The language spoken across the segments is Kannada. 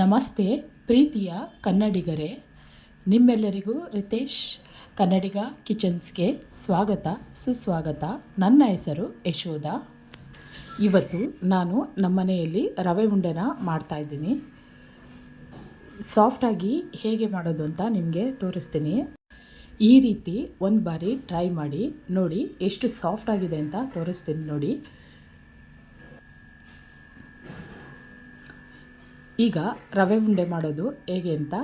ನಮಸ್ತೆ ಪ್ರೀತಿಯ ಕನ್ನಡಿಗರೇ. ನಿಮ್ಮೆಲ್ಲರಿಗೂ ರಿತೇಶ್ ಕನ್ನಡಿಗ ಕಿಚನ್ಸ್ಗೆ ಸ್ವಾಗತ, ಸುಸ್ವಾಗತ. ನನ್ನ ಹೆಸರು ಯಶೋಧ. ಇವತ್ತು ನಾನು ನಮ್ಮನೆಯಲ್ಲಿ ರವೆ ಉಂಡೆನ ಮಾಡ್ತಾಯಿದ್ದೀನಿ ಸಾಫ್ಟಾಗಿ ಹೇಗೆ ಮಾಡೋದು ಅಂತ ನಿಮಗೆ ತೋರಿಸ್ತೀನಿ. ಈ ರೀತಿ ಒಂದು ಬಾರಿ ಟ್ರೈ ಮಾಡಿ ನೋಡಿ ಎಷ್ಟು ಸಾಫ್ಟಾಗಿದೆ ಅಂತ ತೋರಿಸ್ತೀನಿ ನೋಡಿ. ಈಗ ರವೆ ಉಂಡೆ ಮಾಡೋದು ಹೇಗೆ ಅಂತ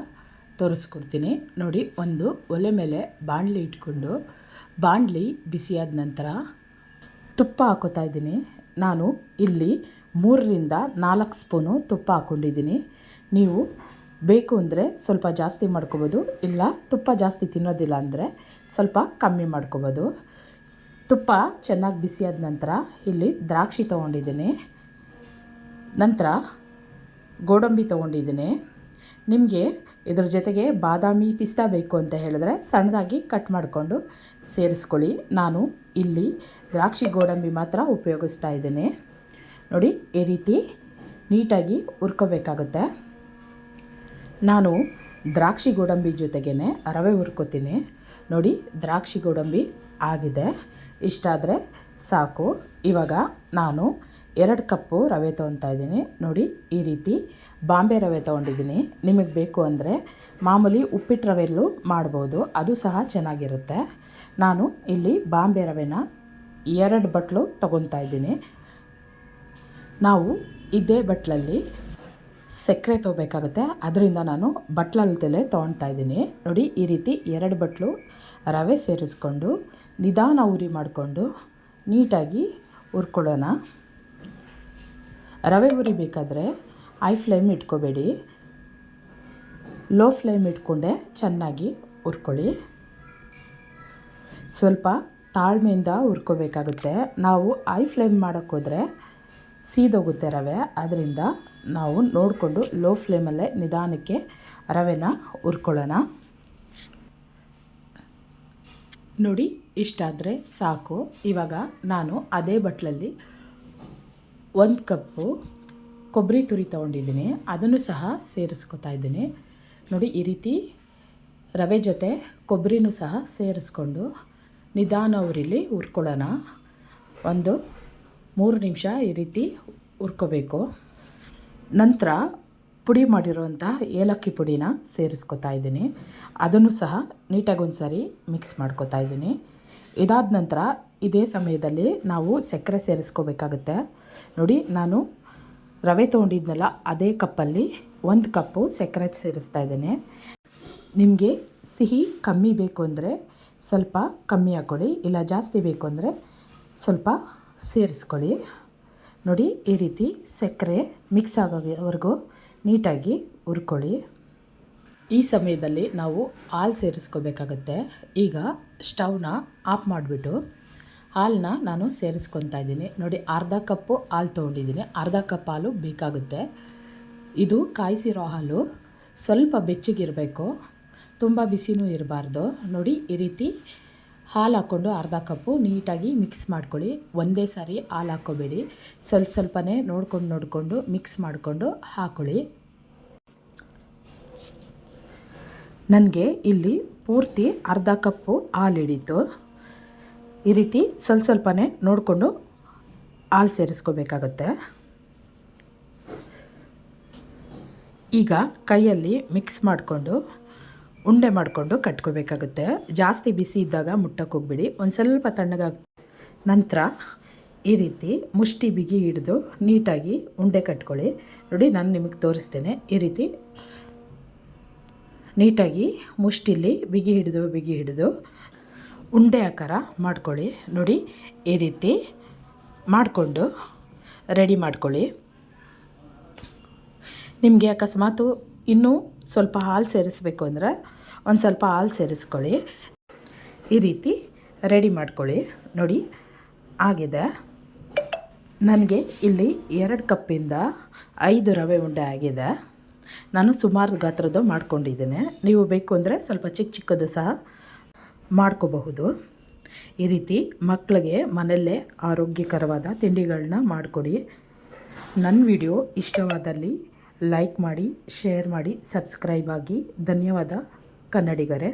ತೋರಿಸ್ಕೊಡ್ತೀನಿ. ನೋಡಿ, ಒಂದು ಒಲೆ ಮೇಲೆ ಬಾಣಲಿ ಇಟ್ಕೊಂಡು ಬಾಣಲಿ ಬಿಸಿಯಾದ ನಂತರ ತುಪ್ಪ ಹಾಕೋತಾ ಇದ್ದೀನಿ. ನಾನು ಇಲ್ಲಿ ಮೂರರಿಂದ ನಾಲ್ಕು ಸ್ಪೂನು ತುಪ್ಪ ಹಾಕ್ಕೊಂಡಿದ್ದೀನಿ. ನೀವು ಬೇಕು ಅಂದರೆ ಸ್ವಲ್ಪ ಜಾಸ್ತಿ ಮಾಡ್ಕೋಬೋದು, ಇಲ್ಲ ತುಪ್ಪ ಜಾಸ್ತಿ ತಿನ್ನೋದಿಲ್ಲ ಅಂದರೆ ಸ್ವಲ್ಪ ಕಮ್ಮಿ ಮಾಡ್ಕೋಬೋದು. ತುಪ್ಪ ಚೆನ್ನಾಗಿ ಬಿಸಿಯಾದ ನಂತರ ಇಲ್ಲಿ ದ್ರಾಕ್ಷಿ ತೊಗೊಂಡಿದ್ದೀನಿ. ನಂತರ ಗೋಡಂಬಿ ತೊಗೊಂಡಿದ್ದೀನಿ. ನಿಮಗೆ ಇದ್ರ ಜೊತೆಗೆ ಬಾದಾಮಿ ಪಿಸ್ತಾ ಬೇಕು ಅಂತ ಹೇಳಿದ್ರೆ ಸಣ್ಣದಾಗಿ ಕಟ್ ಮಾಡಿಕೊಂಡು ಸೇರಿಸ್ಕೊಳ್ಳಿ. ನಾನು ಇಲ್ಲಿ ದ್ರಾಕ್ಷಿ ಗೋಡಂಬಿ ಮಾತ್ರ ಉಪಯೋಗಿಸ್ತಾ ಇದ್ದೀನಿ. ನೋಡಿ, ಈ ರೀತಿ ನೀಟಾಗಿ ಹುರ್ಕೋಬೇಕಾಗುತ್ತೆ. ನಾನು ದ್ರಾಕ್ಷಿ ಗೋಡಂಬಿ ಜೊತೆಗೇ ರವೆ ಹುರ್ಕೋತೀನಿ. ನೋಡಿ, ದ್ರಾಕ್ಷಿ ಗೋಡಂಬಿ ಆಗಿದೆ. ಇಷ್ಟಾದರೆ ಸಾಕು. ಇವಾಗ ನಾನು ಎರಡು ಕಪ್ಪು ರವೆ ತೊಗೊತಾ ಇದ್ದೀನಿ. ನೋಡಿ, ಈ ರೀತಿ ಬಾಂಬೆ ರವೆ ತೊಗೊಂಡಿದ್ದೀನಿ. ನಿಮಗೆ ಬೇಕು ಅಂದರೆ ಮಾಮೂಲಿ ಉಪ್ಪಿಟ್ಟು ರವೆಯಲ್ಲೂ ಮಾಡ್ಬೋದು. ಅದು ಸಹ ಚೆನ್ನಾಗಿರುತ್ತೆ. ನಾನು ಇಲ್ಲಿ ಬಾಂಬೆ ರವೆನ ಎರಡು ಬಟ್ಲು ತೊಗೊತಾ ಇದ್ದೀನಿ. ನಾವು ಇದೇ ಬಟ್ಲಲ್ಲಿ ಸಕ್ಕರೆ ತೊಗೋಬೇಕಾಗುತ್ತೆ. ಅದರಿಂದ ನಾನು ಬಟ್ಲಲ್ದಲ್ಲೇ ತೊಗೊಳ್ತಾ ಇದ್ದೀನಿ. ನೋಡಿ, ಈ ರೀತಿ ಎರಡು ಬಟ್ಲು ರವೆ ಸೇರಿಸ್ಕೊಂಡು ನಿಧಾನ ಉರಿ ಮಾಡಿಕೊಂಡು ನೀಟಾಗಿ ಹುರ್ಕೊಳ್ಳೋಣ. ರವೆ ಹುರಿಬೇಕಾದ್ರೆ ಐ ಫ್ಲೇಮ್ ಇಟ್ಕೋಬೇಡಿ. ಲೋ ಫ್ಲೇಮ್ ಇಟ್ಕೊಂಡೆ ಚೆನ್ನಾಗಿ ಹುರ್ಕೊಳ್ಳಿ. ಸ್ವಲ್ಪ ತಾಳ್ಮೆಯಿಂದ ಹುರ್ಕೋಬೇಕಾಗುತ್ತೆ. ನಾವು ಐ ಫ್ಲೇಮ್ ಮಾಡೋಕ್ಕೋದ್ರೆ ಸೀದೋಗುತ್ತೆ ರವೆ. ಅದರಿಂದ ನಾವು ನೋಡಿಕೊಂಡು ಲೋ ಫ್ಲೇಮಲ್ಲೇ ನಿಧಾನಕ್ಕೆ ರವೆನ ಹುರ್ಕೊಳ್ಳೋಣ. ನೋಡಿ ಇಷ್ಟಾದರೆ ಸಾಕು. ಇವಾಗ ನಾನು ಅದೇ ಬಟ್ಲಲ್ಲಿ ಒಂದು ಕಪ್ಪು ಕೊಬ್ಬರಿ ತುರಿ ತೊಗೊಂಡಿದ್ದೀನಿ. ಅದನ್ನು ಸಹ ಸೇರಿಸ್ಕೊತಾ ಇದ್ದೀನಿ. ನೋಡಿ, ಈ ರೀತಿ ರವೆ ಜೊತೆ ಕೊಬ್ಬರಿನೂ ಸಹ ಸೇರಿಸ್ಕೊಂಡು ನಿಧಾನ ಅವರಿಲ್ಲಿ ಹುರ್ಕೊಳ್ಳೋಣ. ಒಂದು ಮೂರು ನಿಮಿಷ ಈ ರೀತಿ ಹುರ್ಕೋಬೇಕು. ನಂತರ ಪುಡಿ ಮಾಡಿರುವಂಥ ಏಲಕ್ಕಿ ಪುಡಿನ ಸೇರಿಸ್ಕೊತಾ ಇದ್ದೀನಿ. ಅದನ್ನು ಸಹ ನೀಟಾಗಿ ಒಂದು ಸಾರಿ ಮಿಕ್ಸ್ ಮಾಡ್ಕೊತಾ ಇದ್ದೀನಿ. ಇದಾದ ನಂತರ ಇದೇ ಸಮಯದಲ್ಲಿ ನಾವು ಸಕ್ಕರೆ ಸೇರಿಸ್ಕೋಬೇಕಾಗುತ್ತೆ. ನೋಡಿ, ನಾನು ರವೆ ತೊಗೊಂಡಿದ್ನಲ್ಲ, ಅದೇ ಕಪ್ಪಲ್ಲಿ ಒಂದು ಕಪ್ಪು ಸಕ್ಕರೆ ಸೇರಿಸ್ತಾ ಇದ್ದೇನೆ. ನಿಮಗೆ ಸಿಹಿ ಕಮ್ಮಿ ಬೇಕು ಅಂದರೆ ಸ್ವಲ್ಪ ಕಮ್ಮಿ ಹಾಕ್ಕೊಳ್ಳಿ ಇಲ್ಲ ಜಾಸ್ತಿ ಬೇಕು ಅಂದರೆ ಸ್ವಲ್ಪ ಸೇರಿಸ್ಕೊಳ್ಳಿ. ನೋಡಿ, ಈ ರೀತಿ ಸಕ್ಕರೆ ಮಿಕ್ಸ್ ಆಗೋವರೆಗೂ ನೀಟಾಗಿ ಹುರ್ಕೊಳ್ಳಿ. ಈ ಸಮಯದಲ್ಲಿ ನಾವು ಹಾಲು ಸೇರಿಸ್ಕೋಬೇಕಾಗತ್ತೆ. ಈಗ ಸ್ಟವ್ನ ಆಫ್ ಮಾಡಿಬಿಟ್ಟು ಹಾಲನ್ನ ನಾನು ಸೇರಿಸ್ಕೊತಾ ಇದ್ದೀನಿ. ನೋಡಿ, ಅರ್ಧ ಕಪ್ಪು ಹಾಲು ತೊಗೊಂಡಿದ್ದೀನಿ. ಅರ್ಧ ಕಪ್ ಹಾಲು ಬೇಕಾಗುತ್ತೆ. ಇದು ಕಾಯಿಸಿರೋ ಹಾಲು. ಸ್ವಲ್ಪ ಬೆಚ್ಚಗಿರಬೇಕು. ತುಂಬ ಬಿಸಿನೂ ಇರಬಾರ್ದು. ನೋಡಿ, ಈ ರೀತಿ ಹಾಲು ಹಾಕ್ಕೊಂಡು ಅರ್ಧ ಕಪ್ಪು ನೀಟಾಗಿ ಮಿಕ್ಸ್ ಮಾಡ್ಕೊಳ್ಳಿ. ಒಂದೇ ಸಾರಿ ಹಾಲು ಹಾಕ್ಕೋಬೇಡಿ. ಸ್ವಲ್ಪ ಸ್ವಲ್ಪನೇ ನೋಡ್ಕೊಂಡು ನೋಡಿಕೊಂಡು ಮಿಕ್ಸ್ ಮಾಡಿಕೊಂಡು ಹಾಕ್ಕೊಳ್ಳಿ ನನಗೆ ಇಲ್ಲಿ ಪೂರ್ತಿ ಅರ್ಧ ಕಪ್ಪು ಹಾಲು ಹಿಡೀತು ಈ ರೀತಿ ಸ್ವಲ್ಪ ಸ್ವಲ್ಪನೇ ನೋಡಿಕೊಂಡು ಹಾಲು ಸೇರಿಸ್ಕೋಬೇಕಾಗತ್ತೆ. ಈಗ ಕೈಯಲ್ಲಿ ಮಿಕ್ಸ್ ಮಾಡಿಕೊಂಡು ಉಂಡೆ ಮಾಡಿಕೊಂಡು ಕಟ್ಕೋಬೇಕಾಗುತ್ತೆ. ಜಾಸ್ತಿ ಬಿಸಿ ಇದ್ದಾಗ ಮುಟ್ಟಕ್ಕೆ ಹೋಗ್ಬಿಡಿ. ಒಂದು ಸ್ವಲ್ಪ ತಣ್ಣಗಾಗ ನಂತರ ಈ ರೀತಿ ಮುಷ್ಟಿ ಬಿಗಿ ಹಿಡಿದು ನೀಟಾಗಿ ಉಂಡೆ ಕಟ್ಕೊಳ್ಳಿ. ನೋಡಿ, ನಾನು ನಿಮಗೆ ತೋರಿಸ್ತೇನೆ. ಈ ರೀತಿ ನೀಟಾಗಿ ಮುಷ್ಟಿಲಿ ಬಿಗಿ ಹಿಡಿದು ಬಿಗಿ ಹಿಡಿದು ಉಂಡೆ ಆಕಾರ ಮಾಡ್ಕೊಳ್ಳಿ. ನೋಡಿ, ಈ ರೀತಿ ಮಾಡಿಕೊಂಡು ರೆಡಿ ಮಾಡ್ಕೊಳ್ಳಿ. ನಿಮಗೆ ಅಕಸ್ಮಾತು ಇನ್ನೂ ಸ್ವಲ್ಪ ಹಾಲು ಸೇರಿಸ್ಬೇಕು ಅಂದರೆ ಒಂದು ಸ್ವಲ್ಪ ಹಾಲು ಸೇರಿಸ್ಕೊಳ್ಳಿ. ಈ ರೀತಿ ರೆಡಿ ಮಾಡ್ಕೊಳ್ಳಿ. ನೋಡಿ, ಆಗಿದೆ. ನನಗೆ ಇಲ್ಲಿ ಎರಡು ಕಪ್ಪಿಂದ ಐದು ರವೆ ಉಂಡೆ ಆಗಿದೆ. ನಾನು ಸುಮಾರು ಗಾತ್ರದ್ದು ಮಾಡ್ಕೊಂಡಿದ್ದೇನೆ. ನೀವು ಬೇಕು ಅಂದರೆ ಸ್ವಲ್ಪ ಚಿಕ್ಕ ಚಿಕ್ಕದು ಸಹ ಮಾಡ್ಕೋಬಹುದು. ಈ ರೀತಿ ಮಕ್ಕಳಿಗೆ ಮನೆಯಲ್ಲೇ ಆರೋಗ್ಯಕರವಾದ ತಿಂಡಿಗಳನ್ನ ಮಾಡಿಕೊಡಿ. ನನ್ನ ವಿಡಿಯೋ ಇಷ್ಟವಾದಲ್ಲಿ ಲೈಕ್ ಮಾಡಿ, ಶೇರ್ ಮಾಡಿ, ಸಬ್ಸ್ಕ್ರೈಬ್ ಆಗಿ. ಧನ್ಯವಾದ ಕನ್ನಡಿಗರೇ.